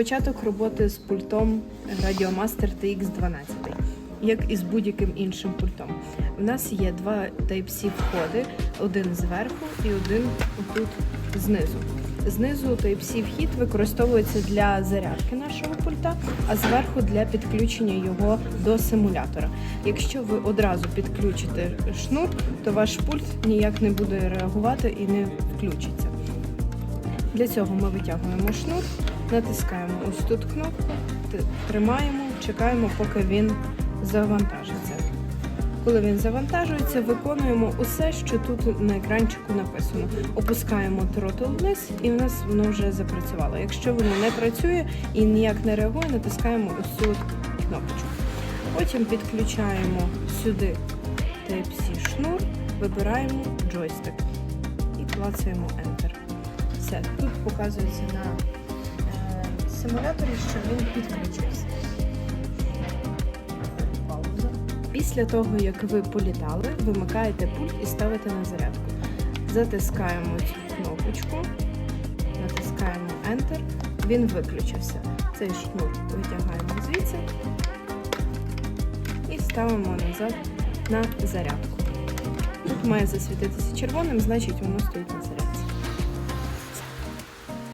Початок роботи з пультом Radiomaster TX12, як і з будь-яким іншим пультом. У нас є два Type-C входи, один зверху і один тут знизу. Знизу Type-C вхід використовується для зарядки нашого пульта, а зверху для підключення його до симулятора. Якщо ви одразу підключите шнур, то ваш пульт ніяк не буде реагувати і не включиться. Для цього ми витягуємо шнур, натискаємо ось тут кнопку, тримаємо, чекаємо, поки він завантажиться. Коли він завантажується, виконуємо усе, що тут на екранчику написано. Опускаємо тротл вниз, і в нас воно вже запрацювало. Якщо воно не працює і ніяк не реагує, натискаємо ось цю кнопочку. Потім підключаємо сюди Type-C шнур, вибираємо джойстик і клацаємо Enter. Все, тут показується на е, симуляторі, що він підключився. Після того, як ви політали, вимикаєте пульт і ставите на зарядку. Затискаємо цю кнопочку, натискаємо Enter, він виключився. Цей шнур витягаємо звідси і ставимо назад на зарядку. Тут має засвітитися червоним, значить воно стоїть на зарядку.